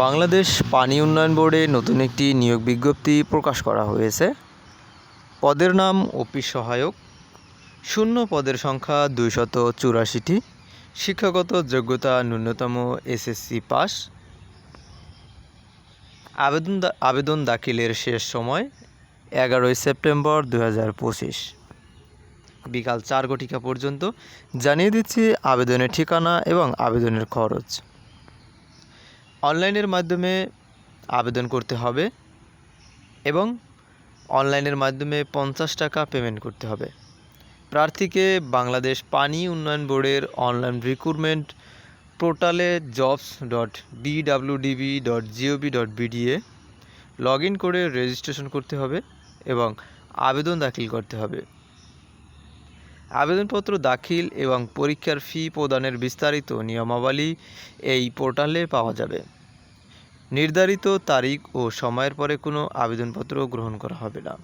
বাংলাদেশ পানি উন্নয়ন বোর্ডে নতুন একটি নিয়োগ বিজ্ঞপ্তি প্রকাশ করা হয়েছে। পদের নাম অফিস সহায়ক। শূন্য পদের সংখ্যা দুইশত চুরাশিটি। শিক্ষাগত যোগ্যতা ন্যূনতম এসএসসি পাস। আবেদন আবেদন দাখিলের শেষ সময় এগারোই সেপ্টেম্বর দু হাজার পঁচিশ। বিকাল চার ঘটিকা পর্যন্ত জানিয়ে দিচ্ছি আবেদনের ঠিকানা এবং আবেদনের খরচ। অনলাইনের মাধ্যমে আবেদন করতে হবে এবং অনলাইনের মাধ্যমে পঞ্চাশ টাকা পেমেন্ট করতে হবে। প্রার্থীকে বাংলাদেশ পানি উন্নয়ন বোর্ডের অনলাইন রিক্রুটমেন্ট পোর্টালে jobs dot BWDB dot GOV dot BDA log in করে রেজিস্ট্রেশন করতে হবে এবং আবেদন দাখিল করতে হবে। আবেদনপত্র দাখিল এবং পরীক্ষার ফি প্রদানের বিস্তারিত নিয়মাবলী এই পোর্টালে পাওয়া যাবে। নির্ধারিত তারিখ ও সময়ের পরে কোনো আবেদনপত্র গ্রহণ করা হবে না।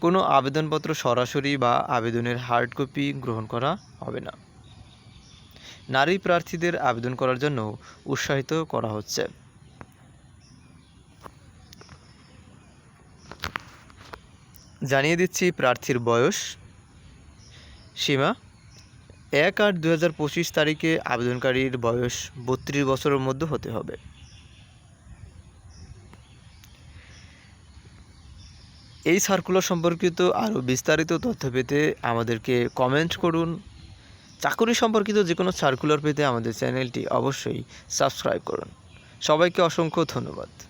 কোনো আবেদনপত্র সরাসরি বা আবেদনের হার্ড কপি গ্রহণ করা হবে না। নারী প্রার্থীদের আবেদন করার জন্য উৎসাহিত করা হচ্ছে। জানিয়ে দিচ্ছি প্রার্থীর বয়স। সীমা এক আট দু হাজার পঁচিশ তারিখে আবেদনকারীর বয়স বত্রিশ বছরের মধ্যে হতে হবে। এই সার্কুলার সম্পর্কিত আরও বিস্তারিত তথ্য পেতে আমাদেরকে কমেন্ট করুন। চাকরি সম্পর্কিত যে কোনো সার্কুলার পেতে আমাদের চ্যানেলটি অবশ্যই সাবস্ক্রাইব করুন। সবাইকে অসংখ্য ধন্যবাদ।